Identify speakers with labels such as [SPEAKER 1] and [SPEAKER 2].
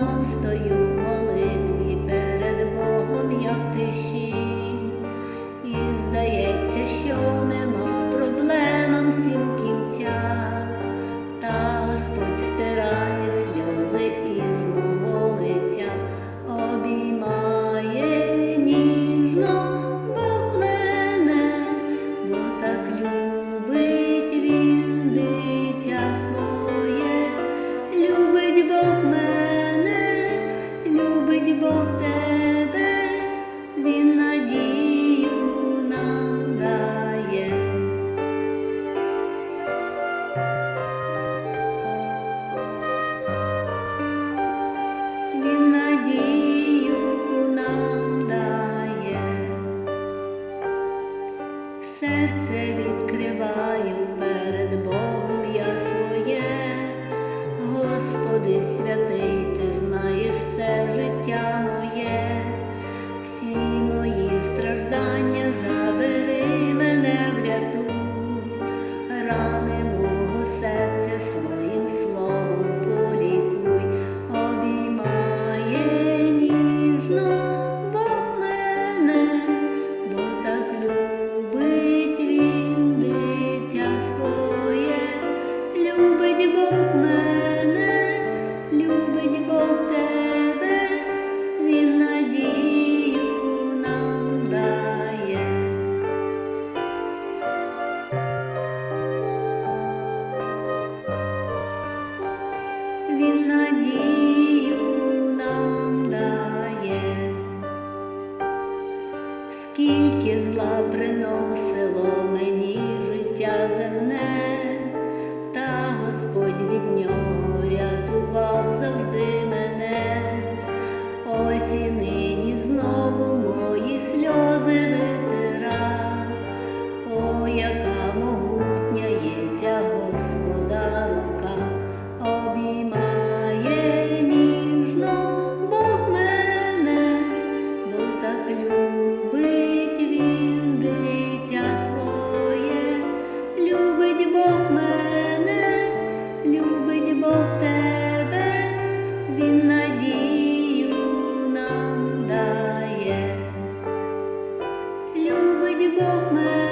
[SPEAKER 1] знов стою в молитві перед Богом, як ти. morte look my